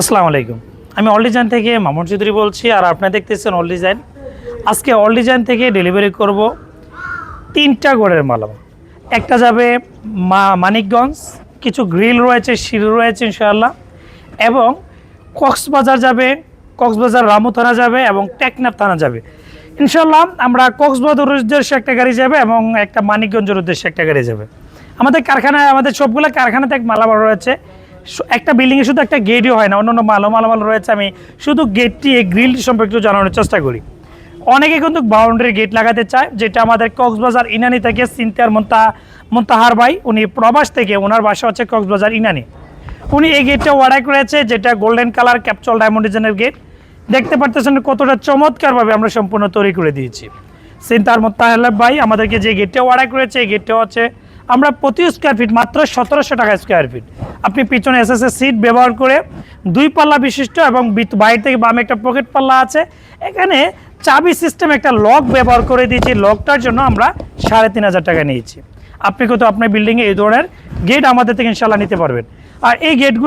আসসালামু আলাইকুম। আমি অল ডিজাইন থেকে মামুন চৌধুরী বলছি আর আপনারা দেখতেছেন অল ডিজাইন। আজকে অল ডিজাইন থেকে ডেলিভারি করব তিনটা গড়ের মালামাল একটা যাবে মা মানিকগঞ্জ, কিছু গ্রিল রয়েছে সিঁড়ি রয়েছে ইনশাআল্লাহ। এবং কক্সবাজার যাবে, কক্সবাজার রামু থানা যাবে এবং টেকনাফ থানা যাবে। ইনশাল্লাহ আমরা কক্সবাজার উদ্দেশ্যে একটা গাড়ি যাবে এবং একটা মানিকগঞ্জের উদ্দেশ্যে একটা গাড়ি যাবে। আমাদের কারখানায়, আমাদের সবগুলো কারখানাতে এক মালামাল রয়েছে। একটা বিল্ডিংয়ে শুধু একটা গেটই হয় না, অন্য অন্য মালো মালামাল রয়েছে। আমি শুধু গেটটি এই গ্রিল সম্পর্কে জানানোর চেষ্টা করি। অনেকে কিন্তু বাউন্ডারি গেট লাগাতে চায়, যেটা আমাদের কক্সবাজার ইনানি থেকে সিনতিয়ার মন্তা মন্তাহার ভাই, উনি প্রবাস থেকে ওনার বাসা হচ্ছে কক্সবাজার ইনানি। উনি এই গেটটা অর্ডার করেছে, যেটা গোল্ডেন কালার ক্যাপচল ডায়মন্ড ডিজাইনের গেট দেখতে পারতেছেন কতটা চমৎকারভাবে আমরা সম্পূর্ণ তৈরি করে দিয়েছি। সিনতার মোত্তাহার ভাই আমাদেরকে যে গেটটা অর্ডার করেছে, এই গেটটা হচ্ছে আমরা প্রতি স্কোয়ার ফিট মাত্র সতেরোশো টাকা স্কোয়ার ফিট আপনি পিছনে এস সিট ব্যবহার করে দুই পাল্লা বিশিষ্ট এবং বাইরে থেকে বামে একটা পকেট পাল্লা আছে। এখানে চাবি সিস্টেম একটা লক ব্যবহার করে দিয়েছি। লকটার জন্য আমরা সাড়ে তিন হাজার টাকা নিয়েছি। আপনি কিন্তু আপনার বিল্ডিংয়ে এই ধরনের গেট আমাদের থেকে ইনশাল্লাহ নিতে পারবেন। আর এই গেটগুলো